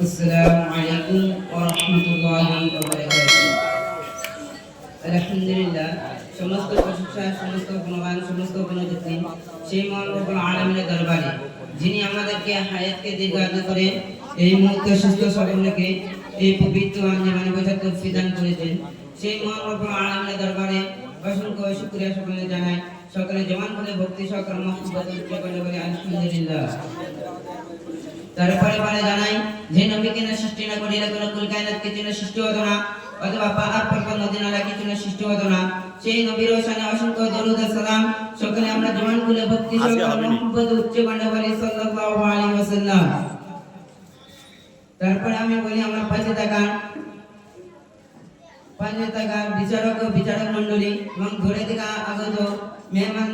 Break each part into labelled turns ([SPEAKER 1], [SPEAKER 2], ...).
[SPEAKER 1] السلام عليكم ورحمة الله وبركاته আলহামদুলিল্লাহ সমস্ত প্রশংসা সমস্ত গুণগান সমস্ত গুণযুক্তি সেই মহান রব্বুল আলামিনের দরবারে যিনি আমাদেরকে হায়াতকে দীর্ঘায়িত করে এই মুহূর্তে সুস্থ সবলকে এই পবিত্র আঞ্জমানে বোঝার তৌফিক দান করেছেন সেই মহান রব্বুল আলামিনের দরবারে অসংখ্য শুকরিয়া সকলে জানাই সকলে জমান করে ভক্তি সকল মহব্বত উচ্চ করে বলে আলহামদুলিল্লাহ তারপরে পরে জানাই যে নবীকে না সৃষ্টি না করিলে কোনো কুল কায়নাত কিছু না সৃষ্টি হতো না অথবা পাহাড় পর্বত নদী নালা কিছু না সৃষ্টি হতো না। সেই নবীর ওসানে অসংখ্য দরুদ সালাম। সকলে আমরা জমান কুলে ভক্তি। মোহাম্মদ উচ্চ গণ্য সাল্লাল্লাহু আলাইহি ওয়াসাল্লাম। তারপরে আমি বলি আমার পাশে থাকা পাশে থাকা বিচারক ও বিচারক মণ্ডলী এবং ঘুরে থেকে আগত মেহমান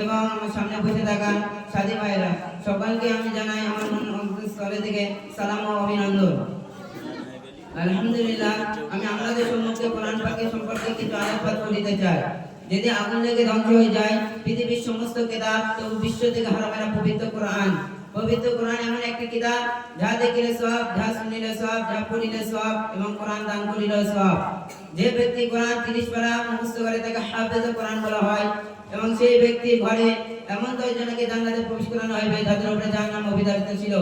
[SPEAKER 1] এবং আমার সামনে বসে থাকা সাথী ভাইরা সকলকে আমি জানাই আমার মন অন্তঃস্থলে থেকে সালাম ও অভিনন্দন। আলহামদুলিল্লাহ, আমি আপনাদের সম্মুখে কোরআন পাকের সম্পর্কে কিছু আলোকপাত করিতে চাই। যদি আগুন লেগে ধ্বংস হয়ে যায়, পৃথিবীর সমস্ত কিতাব তো বিশ্ব থেকে হারাবে পবিত্র কোরআন। পবিত্র কোরআন এমন একটি কিতাব, যা দেখিলে সব, যা শুনিলে সব, যা পড়িলে সব, এবং কোরআন দান করিলে সব। যে ব্যক্তি কোরআন তিরিশ পারা মুখস্থ করে তাকে হাফেজ কোরআন বলা হয় এবং সেই ব্যক্তি ঘরে এমন দশজনকে জান্নাতে প্রবেশ করানো হইবে, যাদের উপরে জাহান্নাম অভিধারিত ছিল।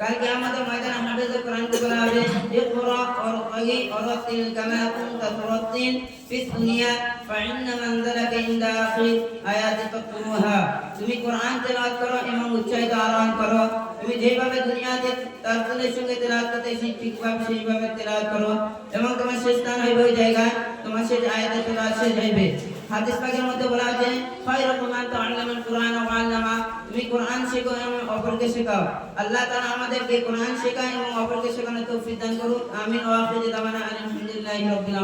[SPEAKER 1] কালকে আমাদের ময়দানে হাফেজ কোরআন কে বলা হবে ইকরা ওয়ারতাগি ওয়ারাতিল কামা কুনতা তুরাতিল ফিদ দুনিয়া, ফাইন্না মানজালাকা ইনদা আখির আয়াতি তাকরুহা তুমি কোরআন তেলাওয়াত করো এবং উচ্চারিত আরোহণ করো। তুমি যেভাবে দুনিয়াতে তারকুলের সঙ্গে তেলাওয়াত করতে সেই ঠিকভাবে সেইভাবে তেলাওয়াত করো এবং তোমার শেষ স্থান হইবে ওই জায়গায়, তোমার শেষ আয়াতে তেলাওয়াত শেষ হইবে। হাদিস পাকের মধ্যে বলা আছে খায়রুকুম মান তাআল্লামাল কুরআন ওয়া আল্লামা। তুমি কোরআন শেখো এবং অপরকে শেখাও। আল্লাহ তাআলা আমাদেরকে কোরআন শেখায় এবং অপরকে শেখানোর তৌফিক দান করুন। আমিন। ওয়া আখিরু দাওয়ানা আলহামদুলিল্লাহি রাব্বিল